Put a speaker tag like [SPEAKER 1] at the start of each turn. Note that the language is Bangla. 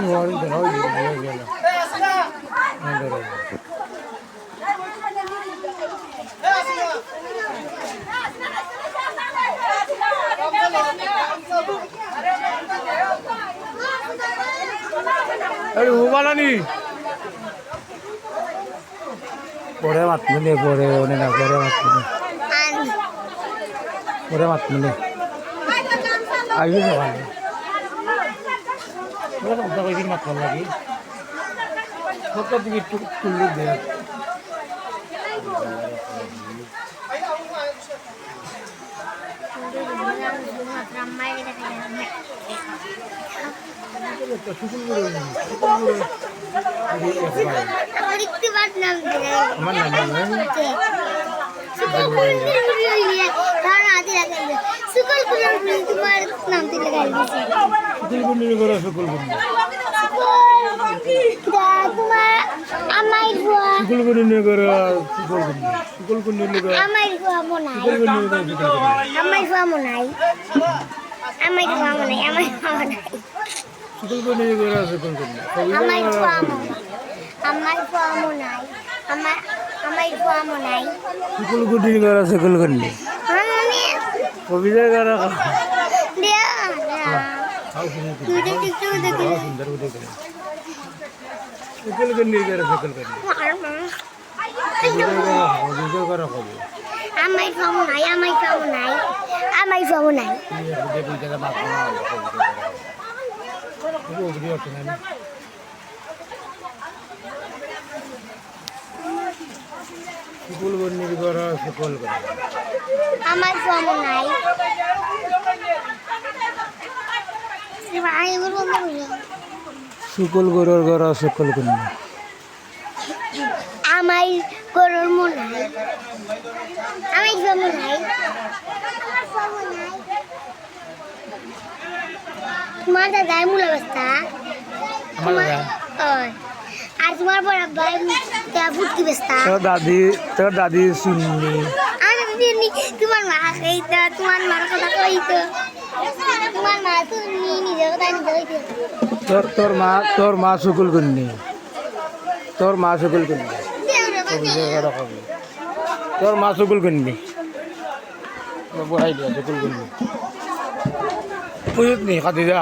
[SPEAKER 1] No, ahorita no, ahorita no. হুমালানি। পরে মাতমুনি পরে ওনে না, পরে মাতমুনি পরে মাতমুনি আইবি সকালে ওরা কথা কইবি মাতমুন লাগি কত দিকে একটু তুললি দে আমার নাম
[SPEAKER 2] তোমার নাম দিলে
[SPEAKER 1] সুকুল গুন্ডি করে সুকুল গুন্ডি
[SPEAKER 2] তোমার আমার
[SPEAKER 1] গুন্ডি সুকুল গুন্ডি করে
[SPEAKER 2] আমার
[SPEAKER 1] সুকুল গুন্ডি
[SPEAKER 2] আমার বুয়া মনাই আমার বুয়া মনাই আমার বুয়া মনাই
[SPEAKER 1] সুকুল গুন্ডি করে সুকুল গুন্ডি
[SPEAKER 2] আমার মনাই আমার বুয়া মনাই আমার আমার মনাই
[SPEAKER 1] সুকুল গুন্ডি করে সুকুল গুন্ডি
[SPEAKER 2] আমি
[SPEAKER 1] কবিতা করে।
[SPEAKER 2] দিয়া
[SPEAKER 1] সুন্দর করে গুন্ডি করে সুকুল গুন্ডি কবিতা করে কবিতা করে
[SPEAKER 2] আমার বুয়া মনাই আমার বুয়া মনাই
[SPEAKER 1] এই বুঝে বুঝে না কবিতা করে ও বুঝি না
[SPEAKER 2] আমার বলব।
[SPEAKER 1] সুকুল গরুর ঘর সুকুল গুন্ডি
[SPEAKER 2] আমার গরুর মনাই আমার বুয়া মনাই তোমার দাদাই মূল অবস্থা? ওই আর তোমার বড় আব্বাই ফুটকি বেস্তা
[SPEAKER 1] তোর দাদি তোর দাদি শুননি
[SPEAKER 2] আমি জানি তোমার মা খাইতো তোমার মার কথা কইতো।
[SPEAKER 1] তোর তোর মা তোর মা শুকুল গুন্ডি তোর মা শুকুল কবিতা তোর মা শুকুল গুন্ডি বহাই দিয়া শুকুল গুন্ডি বুঝত নি খাদি যা